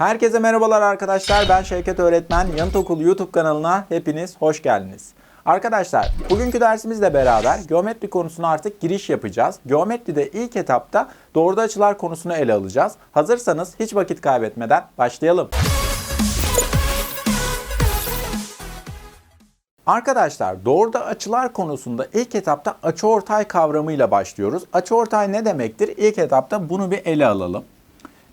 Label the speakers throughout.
Speaker 1: Herkese merhabalar arkadaşlar. Ben Şevket Öğretmen. Yanıt Okulu YouTube kanalına hepiniz hoş geldiniz. Arkadaşlar bugünkü dersimizle beraber geometri konusuna artık giriş yapacağız. Geometride ilk etapta doğruda açılar konusunu ele alacağız. Hazırsanız hiç vakit kaybetmeden başlayalım. Arkadaşlar doğruda açılar konusunda ilk etapta açıortay kavramıyla başlıyoruz. Açıortay ne demektir? İlk etapta bunu bir ele alalım.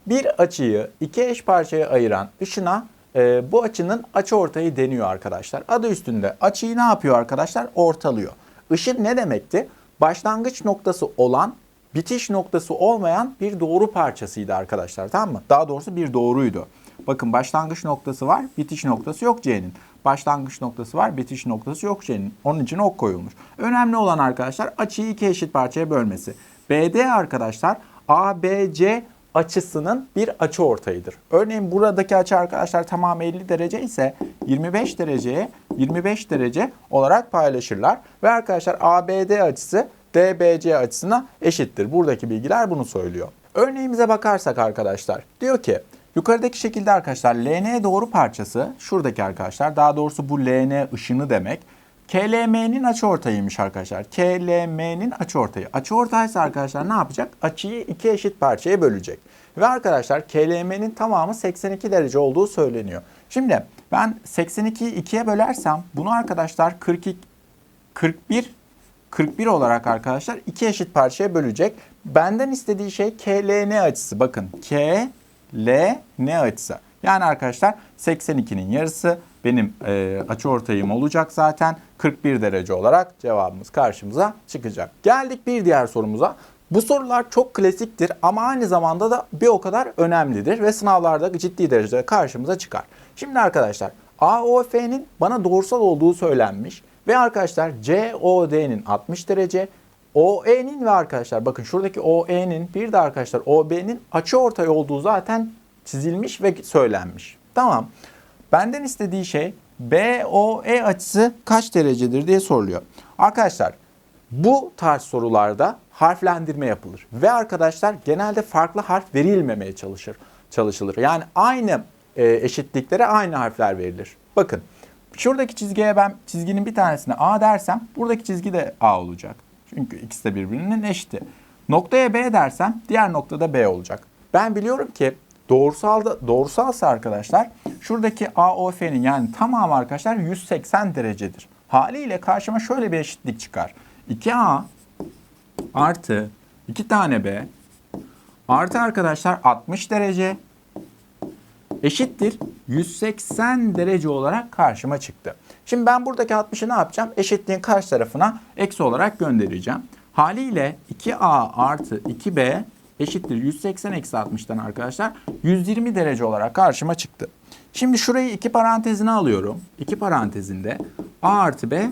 Speaker 1: Bir açıyı iki eş parçaya ayıran ışına e, bu açının açıortayı deniyor arkadaşlar. Adı üstünde açıyı ne yapıyor arkadaşlar? Ortalıyor. Işın ne demekti? Başlangıç noktası olan bitiş noktası olmayan bir doğru parçasıydı arkadaşlar tamam mı? Daha doğrusu bir doğruydu. Bakın başlangıç noktası var, bitiş noktası yok C'nin. Başlangıç noktası var, bitiş noktası yok C'nin. Onun için ok koyulmuş. Önemli olan arkadaşlar açıyı iki eşit parçaya bölmesi. BD arkadaşlar ABC açısının bir açı ortayıdır. Örneğin buradaki açı arkadaşlar tamamı 50 derece ise 25 dereceye 25 derece olarak paylaşırlar. Ve arkadaşlar ABD açısı DBC açısına eşittir. Buradaki bilgiler bunu söylüyor. Örneğimize bakarsak arkadaşlar diyor ki yukarıdaki şekilde arkadaşlar LN doğru parçası şuradaki arkadaşlar daha doğrusu bu LN ışını demek. KLM'nin açıortayıymış arkadaşlar. KLM'nin açıortayı. Açıortaysa arkadaşlar ne yapacak? Açıyı iki eşit parçaya bölecek. Ve arkadaşlar KLM'nin tamamı 82 derece olduğu söyleniyor. Şimdi ben 82'yi ikiye bölersem bunu arkadaşlar 42 41 41 olarak arkadaşlar iki eşit parçaya bölecek. Benden istediği şey KLN açısı. Bakın KLN açısı. Yani arkadaşlar 82'nin yarısı benim e, açı ortayım olacak zaten. 41 derece olarak cevabımız karşımıza çıkacak. Geldik bir diğer sorumuza. Bu sorular çok klasiktir ama aynı zamanda da bir o kadar önemlidir ve sınavlarda ciddi derecede karşımıza çıkar. Şimdi arkadaşlar AOF'nin bana doğrusal olduğu söylenmiş ve arkadaşlar COD'nin 60 derece, OE'nin ve arkadaşlar bakın şuradaki OE'nin bir de arkadaşlar OB'nin açı ortay olduğu zaten çizilmiş ve söylenmiş. Tamam. Benden istediği şey BOE açısı kaç derecedir diye soruluyor. Arkadaşlar bu tarz sorularda harflendirme yapılır. Ve arkadaşlar genelde farklı harf verilmemeye çalışır, çalışılır. Yani aynı e, eşitliklere aynı harfler verilir. Bakın şuradaki çizgiye ben çizginin bir tanesine A dersem buradaki çizgi de A olacak. Çünkü ikisi de birbirinin eşiti. Noktaya B dersem diğer noktada B olacak. Ben biliyorum ki doğrusalda doğrusalsa arkadaşlar şuradaki AOF'nin yani tamamı arkadaşlar 180 derecedir. Haliyle karşıma şöyle bir eşitlik çıkar. 2A artı 2 tane B artı arkadaşlar 60 derece eşittir 180 derece olarak karşıma çıktı. Şimdi ben buradaki 60'ı ne yapacağım? Eşitliğin karşı tarafına eksi olarak göndereceğim. Haliyle 2A artı 2B eşittir 180 eksi 60'tan arkadaşlar 120 derece olarak karşıma çıktı. Şimdi şurayı iki parantezine alıyorum. İki parantezinde A artı B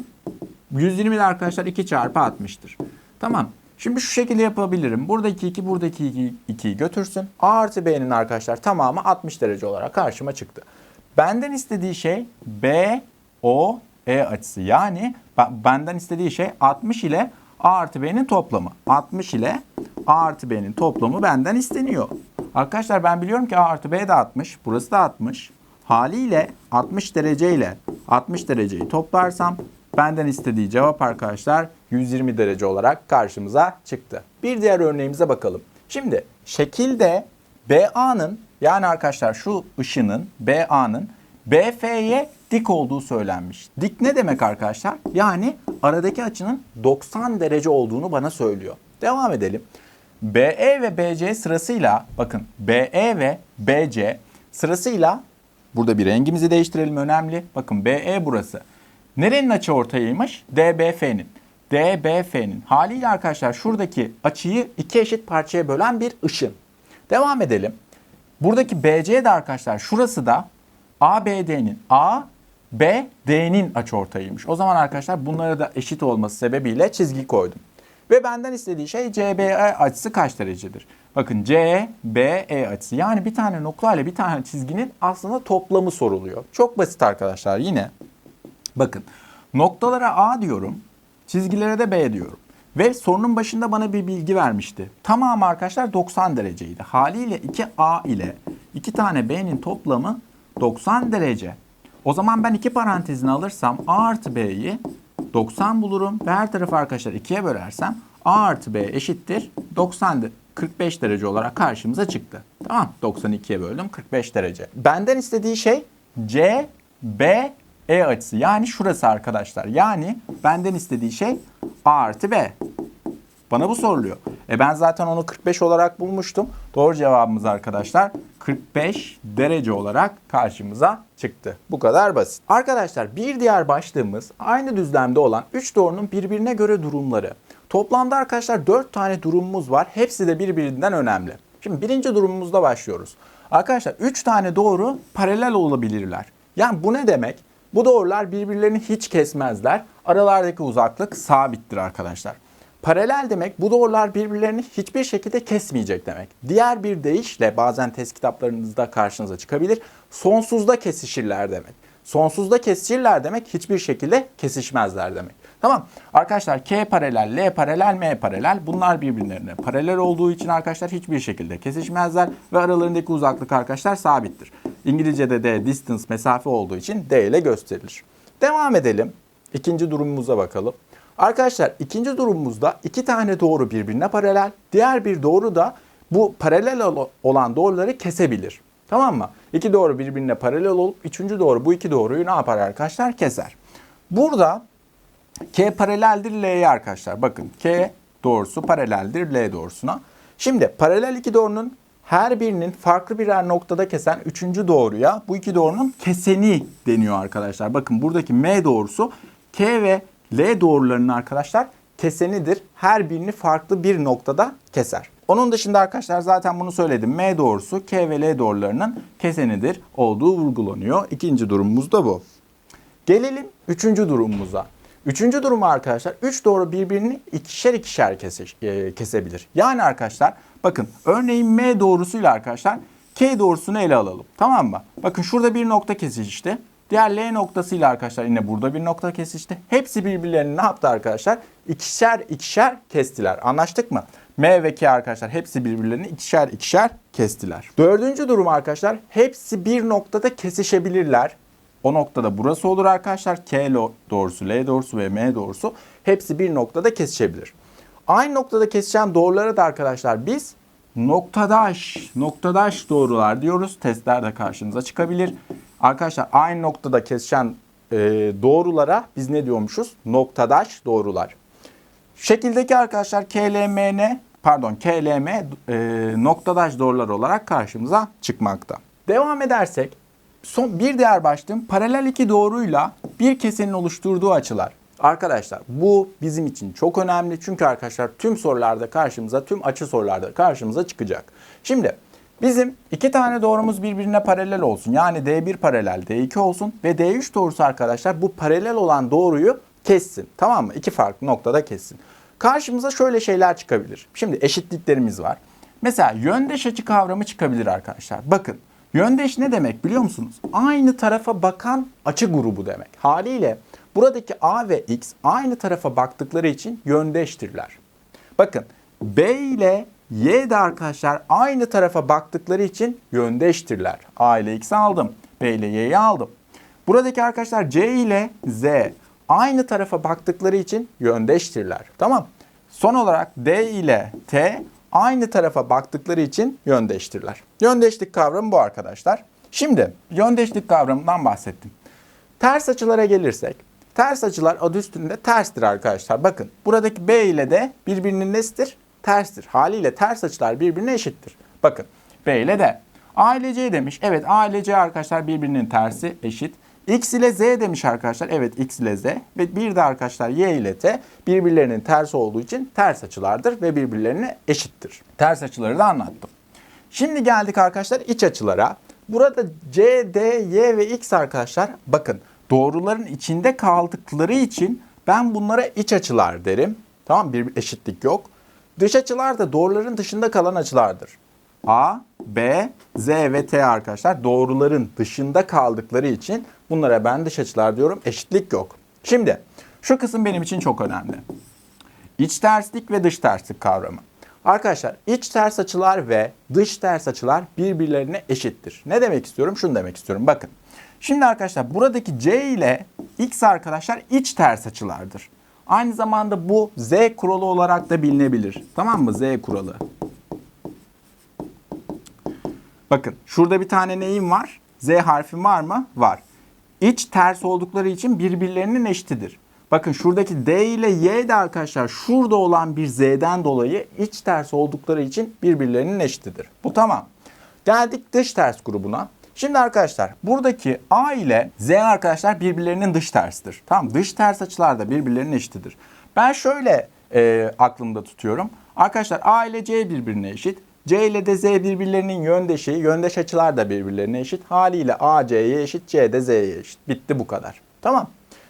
Speaker 1: 120 de arkadaşlar 2 çarpı 60'tır. Tamam. Şimdi şu şekilde yapabilirim. Buradaki 2 buradaki 2'yi götürsün. A artı B'nin arkadaşlar tamamı 60 derece olarak karşıma çıktı. Benden istediği şey B, O, E açısı. Yani benden istediği şey 60 ile A artı B'nin toplamı. 60 ile A artı B'nin toplamı benden isteniyor. Arkadaşlar ben biliyorum ki A artı B de 60. Burası da 60. Haliyle 60 derece ile 60 dereceyi toplarsam benden istediği cevap arkadaşlar 120 derece olarak karşımıza çıktı. Bir diğer örneğimize bakalım. Şimdi şekilde BA'nın yani arkadaşlar şu ışının BA'nın BF'ye dik olduğu söylenmiş. Dik ne demek arkadaşlar? Yani aradaki açının 90 derece olduğunu bana söylüyor. Devam edelim. BE ve BC sırasıyla bakın BE ve BC sırasıyla burada bir rengimizi değiştirelim önemli. Bakın BE burası. Nerenin açı ortayıymış? DBF'nin. DBF'nin. Haliyle arkadaşlar şuradaki açıyı iki eşit parçaya bölen bir ışın. Devam edelim. Buradaki BC de arkadaşlar şurası da ABD'nin A, B, D'nin açıortayıymış. O zaman arkadaşlar bunlara da eşit olması sebebiyle çizgi koydum. Ve benden istediği şey CBE açısı kaç derecedir? Bakın CBE açısı yani bir tane nokta ile bir tane çizginin aslında toplamı soruluyor. Çok basit arkadaşlar yine. Bakın noktalara A diyorum, çizgilere de B diyorum. Ve sorunun başında bana bir bilgi vermişti. Tamamı arkadaşlar 90 dereceydi. Haliyle 2A ile iki tane B'nin toplamı 90 derece. O zaman ben iki parantezini alırsam A artı B'yi 90 bulurum. Ve her tarafı arkadaşlar ikiye bölersem A artı B eşittir 90 de- 45 derece olarak karşımıza çıktı. Tamam 92'ye böldüm 45 derece. Benden istediği şey C, B, E açısı. Yani şurası arkadaşlar. Yani benden istediği şey A artı B. Bana bu soruluyor. E ben zaten onu 45 olarak bulmuştum. Doğru cevabımız arkadaşlar 45 derece olarak karşımıza çıktı. Bu kadar basit. Arkadaşlar bir diğer başlığımız aynı düzlemde olan 3 doğrunun birbirine göre durumları. Toplamda arkadaşlar 4 tane durumumuz var. Hepsi de birbirinden önemli. Şimdi birinci durumumuzda başlıyoruz. Arkadaşlar 3 tane doğru paralel olabilirler. Yani bu ne demek? Bu doğrular birbirlerini hiç kesmezler. Aralardaki uzaklık sabittir arkadaşlar. Paralel demek bu doğrular birbirlerini hiçbir şekilde kesmeyecek demek. Diğer bir deyişle bazen test kitaplarınızda karşınıza çıkabilir. Sonsuzda kesişirler demek. Sonsuzda kesişirler demek hiçbir şekilde kesişmezler demek. Tamam. Arkadaşlar K paralel, L paralel, M paralel. Bunlar birbirlerine paralel olduğu için arkadaşlar hiçbir şekilde kesişmezler ve aralarındaki uzaklık arkadaşlar sabittir. İngilizce'de de distance mesafe olduğu için D ile gösterilir. Devam edelim. İkinci durumumuza bakalım. Arkadaşlar ikinci durumumuzda iki tane doğru birbirine paralel. Diğer bir doğru da bu paralel ol- olan doğruları kesebilir. Tamam mı? İki doğru birbirine paralel olup üçüncü doğru bu iki doğruyu ne yapar arkadaşlar? Keser. Burada K paraleldir L'ye arkadaşlar. Bakın K doğrusu paraleldir L doğrusuna. Şimdi paralel iki doğrunun her birinin farklı birer noktada kesen üçüncü doğruya bu iki doğrunun keseni deniyor arkadaşlar. Bakın buradaki M doğrusu K ve L doğrularının arkadaşlar kesenidir. Her birini farklı bir noktada keser. Onun dışında arkadaşlar zaten bunu söyledim. M doğrusu K ve L doğrularının kesenidir olduğu vurgulanıyor. İkinci durumumuz da bu. Gelelim üçüncü durumumuza. Üçüncü durumu arkadaşlar üç doğru birbirini ikişer ikişer kese- e, kesebilir. Yani arkadaşlar bakın örneğin M doğrusuyla arkadaşlar K doğrusunu ele alalım. Tamam mı? Bakın şurada bir nokta kesişti. Diğer L noktasıyla arkadaşlar yine burada bir nokta kesişti. Hepsi birbirlerini ne yaptı arkadaşlar? İkişer ikişer kestiler. Anlaştık mı? M ve K arkadaşlar hepsi birbirlerini ikişer ikişer kestiler. Dördüncü durum arkadaşlar hepsi bir noktada kesişebilirler. O noktada burası olur arkadaşlar. K doğrusu, L doğrusu ve M doğrusu hepsi bir noktada kesişebilir. Aynı noktada kesişen doğrulara da arkadaşlar biz noktadaş, noktadaş doğrular diyoruz. Testlerde karşınıza çıkabilir. Arkadaşlar aynı noktada kesişen e, doğrulara biz ne diyormuşuz? Noktadaş doğrular. Şekildeki arkadaşlar KLMN pardon KLM e, noktadaş doğrular olarak karşımıza çıkmakta. Devam edersek son bir diğer başlığım paralel iki doğruyla bir kesenin oluşturduğu açılar. Arkadaşlar bu bizim için çok önemli çünkü arkadaşlar tüm sorularda karşımıza tüm açı sorularda karşımıza çıkacak. Şimdi bizim iki tane doğrumuz birbirine paralel olsun. Yani D1 paralel D2 olsun ve D3 doğrusu arkadaşlar bu paralel olan doğruyu kessin. Tamam mı? İki farklı noktada kessin. Karşımıza şöyle şeyler çıkabilir. Şimdi eşitliklerimiz var. Mesela yöndeş açı kavramı çıkabilir arkadaşlar. Bakın yöndeş ne demek biliyor musunuz? Aynı tarafa bakan açı grubu demek. Haliyle buradaki A ve X aynı tarafa baktıkları için yöndeştirler. Bakın B ile Y de arkadaşlar aynı tarafa baktıkları için yöndeştirler. A ile X'i aldım. B ile Y'yi aldım. Buradaki arkadaşlar C ile Z aynı tarafa baktıkları için yöndeştirler. Tamam. Son olarak D ile T aynı tarafa baktıkları için yöndeştirler. Yöndeşlik kavramı bu arkadaşlar. Şimdi yöndeşlik kavramından bahsettim. Ters açılara gelirsek, ters açılar adı üstünde terstir arkadaşlar. Bakın buradaki B ile de birbirinin nesidir? Terstir. Haliyle ters açılar birbirine eşittir. Bakın B ile D. A ile C demiş. Evet A ile C arkadaşlar birbirinin tersi eşit. X ile Z demiş arkadaşlar. Evet X ile Z. Ve bir de arkadaşlar Y ile T birbirlerinin tersi olduğu için ters açılardır ve birbirlerine eşittir. Ters açıları da anlattım. Şimdi geldik arkadaşlar iç açılara. Burada C, D, Y ve X arkadaşlar bakın doğruların içinde kaldıkları için ben bunlara iç açılar derim. Tamam bir eşitlik yok. Dış açılar da doğruların dışında kalan açılardır. A, B, Z ve T arkadaşlar doğruların dışında kaldıkları için bunlara ben dış açılar diyorum. Eşitlik yok. Şimdi şu kısım benim için çok önemli. İç terslik ve dış terslik kavramı. Arkadaşlar iç ters açılar ve dış ters açılar birbirlerine eşittir. Ne demek istiyorum? Şunu demek istiyorum. Bakın. Şimdi arkadaşlar buradaki C ile X arkadaşlar iç ters açılardır. Aynı zamanda bu Z kuralı olarak da bilinebilir. Tamam mı? Z kuralı. Bakın şurada bir tane neyim var? Z harfim var mı? Var. İç ters oldukları için birbirlerinin eşitidir. Bakın şuradaki D ile Y de arkadaşlar şurada olan bir Z'den dolayı iç ters oldukları için birbirlerinin eşitidir. Bu tamam. Geldik dış ters grubuna. Şimdi arkadaşlar buradaki A ile Z arkadaşlar birbirlerinin dış tersidir. Tamam dış ters açılar da birbirlerinin eşitidir. Ben şöyle e, aklımda tutuyorum. Arkadaşlar A ile C birbirine eşit. C ile de Z birbirlerinin yöndeşi, yöndeş açılar da birbirlerine eşit. Haliyle A C'ye eşit, C de Z'ye eşit. Bitti bu kadar. Tamam.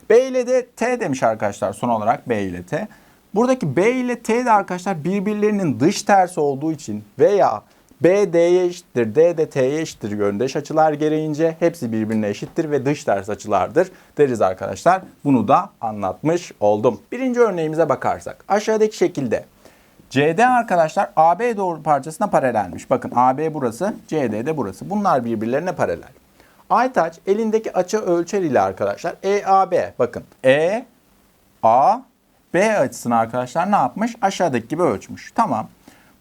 Speaker 1: B ile de T demiş arkadaşlar son olarak B ile T. Buradaki B ile T de arkadaşlar birbirlerinin dış tersi olduğu için veya B D'ye eşittir, D de T'ye eşittir yöndeş açılar gereğince hepsi birbirine eşittir ve dış ters açılardır deriz arkadaşlar. Bunu da anlatmış oldum. Birinci örneğimize bakarsak aşağıdaki şekilde CD arkadaşlar AB doğru parçasına paralelmiş. Bakın AB burası, CD de burası. Bunlar birbirlerine paralel. Aytaç elindeki açı ölçer ile arkadaşlar EAB bakın E A B açısını arkadaşlar ne yapmış? Aşağıdaki gibi ölçmüş. Tamam.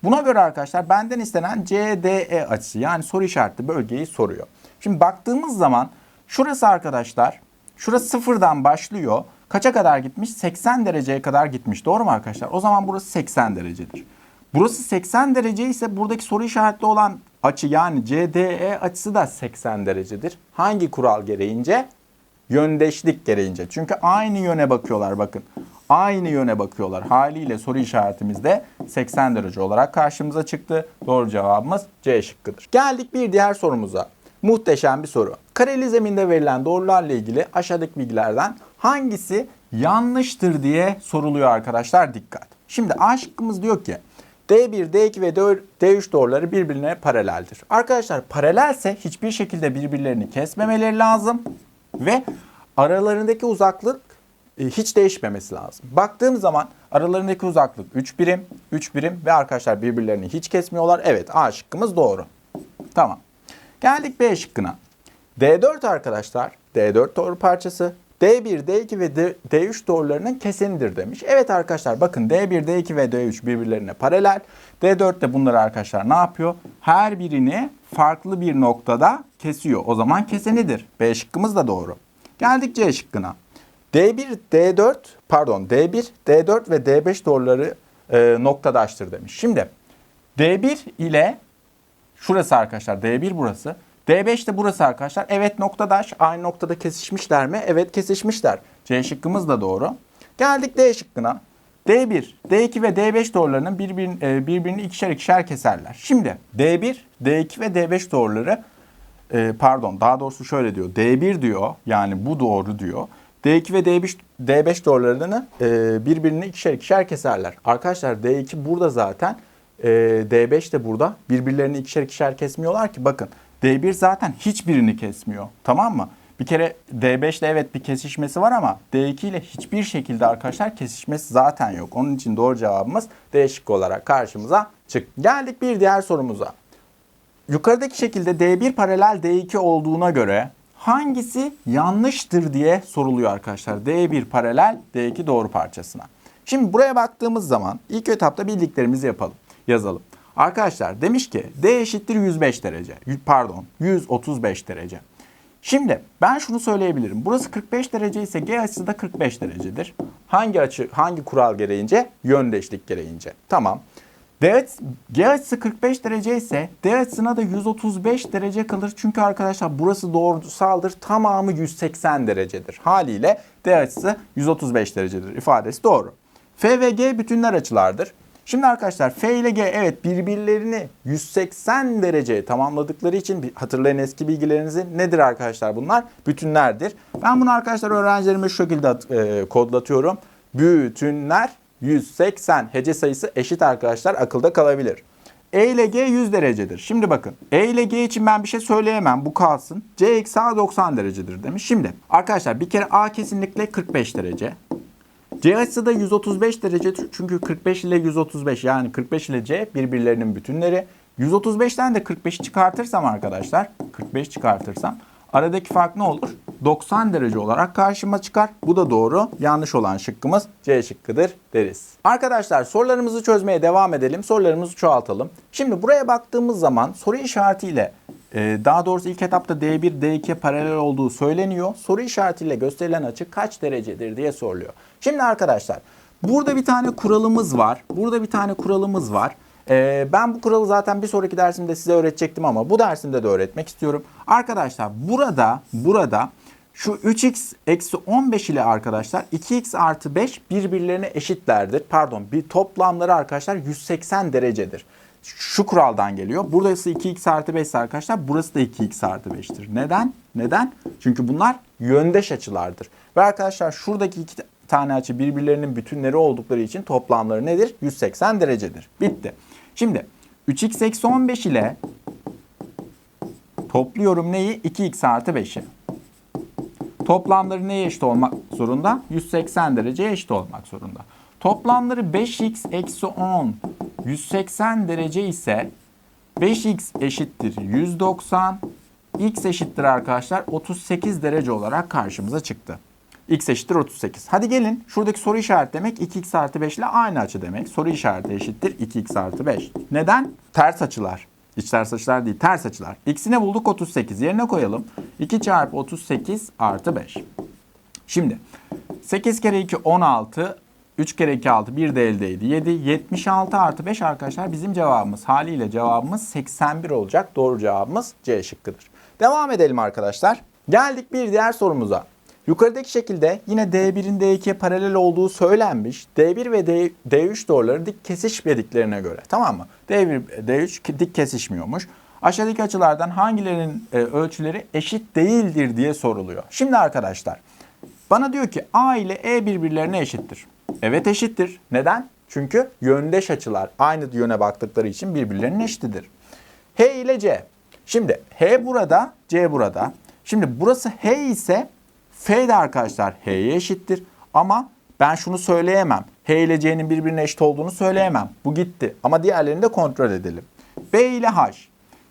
Speaker 1: Buna göre arkadaşlar benden istenen CDE açısı yani soru işaretli bölgeyi soruyor. Şimdi baktığımız zaman şurası arkadaşlar şurası sıfırdan başlıyor. Kaça kadar gitmiş? 80 dereceye kadar gitmiş. Doğru mu arkadaşlar? O zaman burası 80 derecedir. Burası 80 derece ise buradaki soru işaretli olan açı yani CDE açısı da 80 derecedir. Hangi kural gereğince? Yöndeşlik gereğince. Çünkü aynı yöne bakıyorlar bakın. Aynı yöne bakıyorlar. Haliyle soru işaretimiz de 80 derece olarak karşımıza çıktı. Doğru cevabımız C şıkkıdır. Geldik bir diğer sorumuza. Muhteşem bir soru. Kareli zeminde verilen doğrularla ilgili aşağıdaki bilgilerden hangisi yanlıştır diye soruluyor arkadaşlar dikkat. Şimdi A şıkkımız diyor ki D1, D2 ve D3 doğruları birbirine paraleldir. Arkadaşlar paralelse hiçbir şekilde birbirlerini kesmemeleri lazım ve aralarındaki uzaklık hiç değişmemesi lazım. Baktığım zaman aralarındaki uzaklık 3 birim, 3 birim ve arkadaşlar birbirlerini hiç kesmiyorlar. Evet A şıkkımız doğru. Tamam. Geldik B şıkkına. D4 arkadaşlar, D4 doğru parçası. D1, D2 ve D, D3 doğrularının kesenidir demiş. Evet arkadaşlar bakın D1, D2 ve D3 birbirlerine paralel. D4 de bunları arkadaşlar ne yapıyor? Her birini farklı bir noktada kesiyor. O zaman kesenidir. B şıkkımız da doğru. Geldik C şıkkına. D1, D4 pardon D1, D4 ve D5 doğruları e, noktadaştır demiş. Şimdi D1 ile şurası arkadaşlar D1 burası. D5 de burası arkadaşlar. Evet noktadaş. Aynı noktada kesişmişler mi? Evet kesişmişler. C şıkkımız da doğru. Geldik D şıkkına. D1, D2 ve D5 doğrularının birbirini, e, birbirini ikişer ikişer keserler. Şimdi D1, D2 ve D5 doğruları e, pardon daha doğrusu şöyle diyor. D1 diyor yani bu doğru diyor. D2 ve D5, D5 doğrularını e, birbirini ikişer ikişer keserler. Arkadaşlar D2 burada zaten. E, D5 de burada. Birbirlerini ikişer ikişer kesmiyorlar ki bakın. D1 zaten hiçbirini kesmiyor. Tamam mı? Bir kere D5 ile evet bir kesişmesi var ama D2 ile hiçbir şekilde arkadaşlar kesişmesi zaten yok. Onun için doğru cevabımız D şıkkı olarak karşımıza çık. Geldik bir diğer sorumuza. Yukarıdaki şekilde D1 paralel D2 olduğuna göre hangisi yanlıştır diye soruluyor arkadaşlar. D1 paralel D2 doğru parçasına. Şimdi buraya baktığımız zaman ilk etapta bildiklerimizi yapalım, yazalım. Arkadaşlar demiş ki D eşittir 105 derece. Pardon 135 derece. Şimdi ben şunu söyleyebilirim. Burası 45 derece ise G açısı da 45 derecedir. Hangi açı, hangi kural gereğince? Yöndeşlik gereğince. Tamam. D, açısı 45 derece ise D açısına da 135 derece kalır. Çünkü arkadaşlar burası doğrusaldır. Tamamı 180 derecedir. Haliyle D açısı 135 derecedir ifadesi doğru. F ve G bütünler açılardır. Şimdi arkadaşlar F ile G evet birbirlerini 180 derece tamamladıkları için hatırlayın eski bilgilerinizi. Nedir arkadaşlar bunlar? Bütünlerdir. Ben bunu arkadaşlar öğrencilerime şu şekilde e, kodlatıyorum. Bütünler 180 hece sayısı eşit arkadaşlar akılda kalabilir. E ile G 100 derecedir. Şimdi bakın E ile G için ben bir şey söyleyemem bu kalsın. C eksi A 90 derecedir demiş. Şimdi arkadaşlar bir kere A kesinlikle 45 derece. C açısı da 135 derece çünkü 45 ile 135 yani 45 ile C birbirlerinin bütünleri. 135'ten de 45'i çıkartırsam arkadaşlar 45 çıkartırsam aradaki fark ne olur? 90 derece olarak karşıma çıkar. Bu da doğru. Yanlış olan şıkkımız C şıkkıdır deriz. Arkadaşlar sorularımızı çözmeye devam edelim. Sorularımızı çoğaltalım. Şimdi buraya baktığımız zaman soru işaretiyle e, daha doğrusu ilk etapta D1, D2 paralel olduğu söyleniyor. Soru işaretiyle gösterilen açı kaç derecedir diye soruluyor. Şimdi arkadaşlar burada bir tane kuralımız var. Burada bir tane kuralımız var. Ee, ben bu kuralı zaten bir sonraki dersimde size öğretecektim ama bu dersimde de öğretmek istiyorum. Arkadaşlar burada burada şu 3x eksi 15 ile arkadaşlar 2x artı 5 birbirlerine eşitlerdir. Pardon bir toplamları arkadaşlar 180 derecedir. Şu kuraldan geliyor. Burası 2x artı 5 ise arkadaşlar burası da 2x artı 5'tir. Neden? Neden? Çünkü bunlar yöndeş açılardır. Ve arkadaşlar şuradaki iki tane açı birbirlerinin bütünleri oldukları için toplamları nedir? 180 derecedir. Bitti. Şimdi 3x eksi 15 ile topluyorum neyi? 2x artı 5'i. Toplamları neye eşit olmak zorunda? 180 dereceye eşit olmak zorunda. Toplamları 5x eksi 10 180 derece ise 5x eşittir 190 x eşittir arkadaşlar 38 derece olarak karşımıza çıktı. X eşittir 38. Hadi gelin şuradaki soru işareti demek 2x artı 5 ile aynı açı demek. Soru işareti eşittir 2x artı 5. Neden? Ters açılar. İç ters açılar değil ters açılar. X'ine bulduk 38 yerine koyalım. 2 çarpı 38 artı 5. Şimdi 8 kere 2 16 3 kere 2 6 bir de eldeydi 7 76 artı 5 arkadaşlar bizim cevabımız haliyle cevabımız 81 olacak. Doğru cevabımız C şıkkıdır. Devam edelim arkadaşlar. Geldik bir diğer sorumuza. Yukarıdaki şekilde yine D1'in D2'ye paralel olduğu söylenmiş. D1 ve D, D3 doğruları dik kesişmediklerine göre tamam mı? D1, D3 dik kesişmiyormuş. Aşağıdaki açılardan hangilerinin e, ölçüleri eşit değildir diye soruluyor. Şimdi arkadaşlar bana diyor ki A ile E birbirlerine eşittir. Evet eşittir. Neden? Çünkü yöndeş açılar aynı yöne baktıkları için birbirlerinin eşitidir. H ile C. Şimdi H burada, C burada. Şimdi burası H ise F de arkadaşlar H'ye eşittir. Ama ben şunu söyleyemem. H ile C'nin birbirine eşit olduğunu söyleyemem. Bu gitti. Ama diğerlerini de kontrol edelim. B ile H.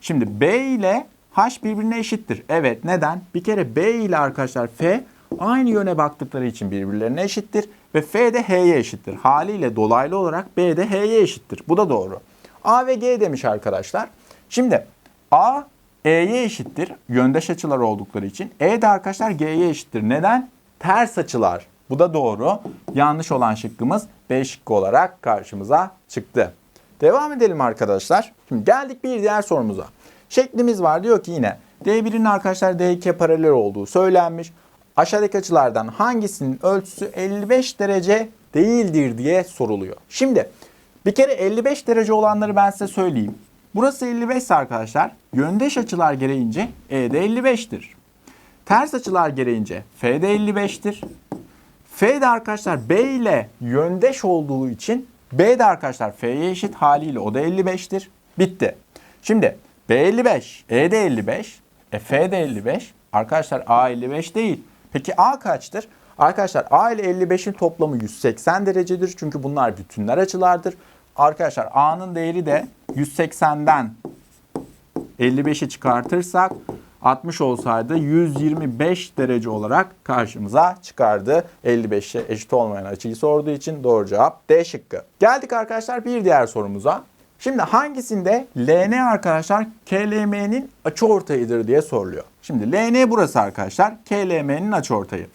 Speaker 1: Şimdi B ile H birbirine eşittir. Evet neden? Bir kere B ile arkadaşlar F aynı yöne baktıkları için birbirlerine eşittir. Ve F de H'ye eşittir. Haliyle dolaylı olarak B de H'ye eşittir. Bu da doğru. A ve G demiş arkadaşlar. Şimdi A E'ye eşittir. Yöndeş açılar oldukları için. E de arkadaşlar G'ye eşittir. Neden? Ters açılar. Bu da doğru. Yanlış olan şıkkımız B şıkkı olarak karşımıza çıktı. Devam edelim arkadaşlar. Şimdi geldik bir diğer sorumuza. Şeklimiz var diyor ki yine D1'in arkadaşlar D2'ye paralel olduğu söylenmiş. Aşağıdaki açılardan hangisinin ölçüsü 55 derece değildir diye soruluyor. Şimdi bir kere 55 derece olanları ben size söyleyeyim. Burası 55 ise arkadaşlar yöndeş açılar gereğince E de 55'tir. Ters açılar gereğince F de 55'tir. F arkadaşlar B ile yöndeş olduğu için B de arkadaşlar F'ye eşit haliyle o da 55'tir. Bitti. Şimdi B 55, E de 55, e F de 55. Arkadaşlar A 55 değil. Peki A kaçtır? Arkadaşlar A ile 55'in toplamı 180 derecedir. Çünkü bunlar bütünler açılardır. Arkadaşlar A'nın değeri de 180'den 55'i çıkartırsak 60 olsaydı 125 derece olarak karşımıza çıkardı. 55'e eşit olmayan açıyı sorduğu için doğru cevap D şıkkı. Geldik arkadaşlar bir diğer sorumuza. Şimdi hangisinde LN arkadaşlar KLM'nin açıortayıdır diye soruluyor. Şimdi LN burası arkadaşlar KLM'nin açıortayı.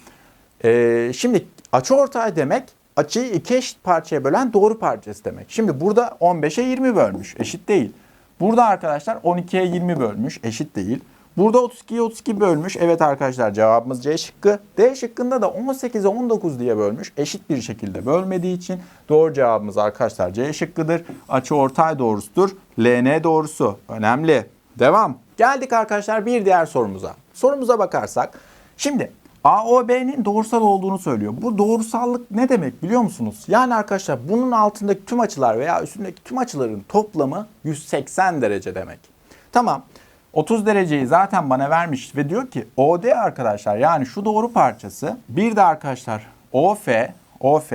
Speaker 1: Ee, şimdi açıortay demek açıyı iki eşit parçaya bölen doğru parçası demek. Şimdi burada 15'e 20 bölmüş eşit değil. Burada arkadaşlar 12'ye 20 bölmüş eşit değil. Burada 32'ye 32 bölmüş. Evet arkadaşlar cevabımız C şıkkı. D şıkkında da 18'e 19 diye bölmüş. Eşit bir şekilde bölmediği için doğru cevabımız arkadaşlar C şıkkıdır. Açı ortay doğrusudur. LN doğrusu. Önemli. Devam. Geldik arkadaşlar bir diğer sorumuza. Sorumuza bakarsak. Şimdi AOB'nin doğrusal olduğunu söylüyor. Bu doğrusallık ne demek biliyor musunuz? Yani arkadaşlar bunun altındaki tüm açılar veya üstündeki tüm açıların toplamı 180 derece demek. Tamam. 30 dereceyi zaten bana vermiş ve diyor ki OD arkadaşlar yani şu doğru parçası bir de arkadaşlar OF OF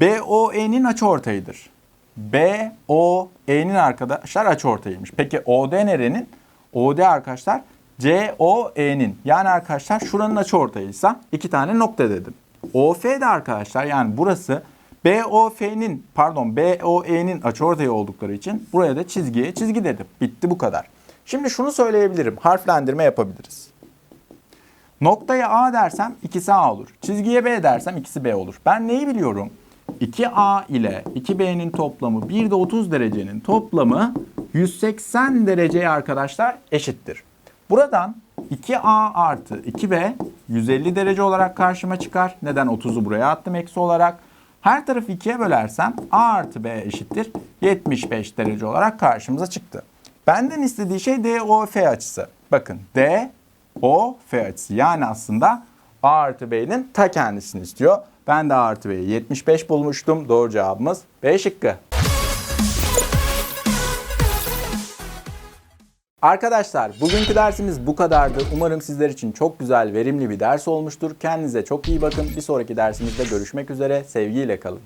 Speaker 1: BOE'nin açıortayıdır. BOE'nin arkadaşlar açıortayıymış. Peki OD nerenin? OD arkadaşlar COE'nin. Yani arkadaşlar şuranın açıortayıysa iki tane nokta dedim. OF de arkadaşlar yani burası BOF'nin pardon BOE'nin açıortayı oldukları için buraya da çizgiye çizgi dedim. Bitti bu kadar. Şimdi şunu söyleyebilirim. Harflendirme yapabiliriz. Noktaya A dersem ikisi A olur. Çizgiye B dersem ikisi B olur. Ben neyi biliyorum? 2A ile 2B'nin toplamı 1 de 30 derecenin toplamı 180 dereceye arkadaşlar eşittir. Buradan 2A artı 2B 150 derece olarak karşıma çıkar. Neden 30'u buraya attım eksi olarak. Her tarafı 2'ye bölersem A artı B eşittir 75 derece olarak karşımıza çıktı. Benden istediği şey DOF açısı. Bakın DOF açısı yani aslında A artı B'nin ta kendisini istiyor. Ben de A artı B'yi 75 bulmuştum. Doğru cevabımız B şıkkı. Arkadaşlar bugünkü dersimiz bu kadardı. Umarım sizler için çok güzel, verimli bir ders olmuştur. Kendinize çok iyi bakın. Bir sonraki dersimizde görüşmek üzere. Sevgiyle kalın.